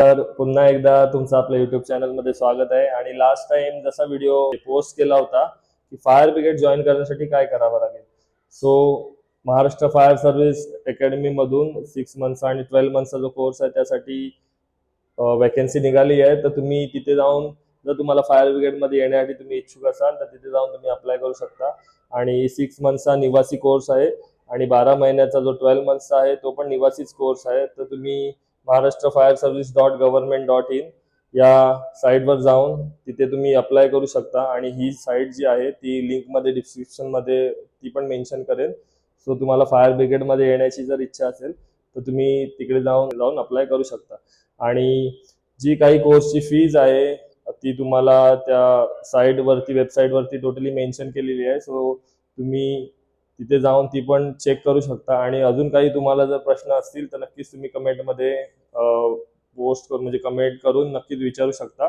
तर पुन्हा एकदा तुमचं आपल्या युट्यूब चॅनलमध्ये स्वागत आहे. आणि लास्ट टाइम जसा व्हिडिओ पोस्ट केला होता की फायर ब्रिगेड जॉईन करण्यासाठी काय करावं लागेल? सो महाराष्ट्र फायर सर्व्हिस अकॅडमीमधून सिक्स मंथ्स आणि ट्वेल्व मंथचा जो कोर्स आहे त्यासाठी वॅकन्सी निघाली आहे. तर तुम्ही तिथे जाऊन जर तुम्हाला फायर ब्रिगेडमध्ये येण्यासाठी तुम्ही इच्छुक असाल तर तिथे जाऊन तुम्ही अप्लाय करू शकता. आणि सिक्स मंथचा निवासी कोर्स आहे. आणि बारा महिन्याचा जो ट्वेल्व मंथचा आहे तो पण निवासीच कोर्स आहे. तर तुम्ही Maharashtra fire service dot government dot in या साईटवर जाऊन तिथे तुम्ही अप्लाय करू शकता. आणि ही साईट जी आहे ती लिंकमध्ये डिस्क्रिप्शनमध्ये ती पण मेन्शन करेल. सो तुम्हाला फायर ब्रिगेडमध्ये येण्याची जर इच्छा असेल तर तुम्ही तिकडे जाऊन जाऊन अप्लाय करू शकता. आणि जी काही कोर्सची फीज आहे ती तुम्हाला त्या साईटवरती वेबसाईटवरती टोटली मेन्शन केलेली आहे. सो तुम्ही तिथे जाऊन ती पण चेक करू शकता. आणि अजून काही तुम्हाला जर प्रश्न असतील तर नक्कीच तुम्ही कमेंटमध्ये पोस्ट करून म्हणजे कमेंट करून नक्कीच विचारू शकता.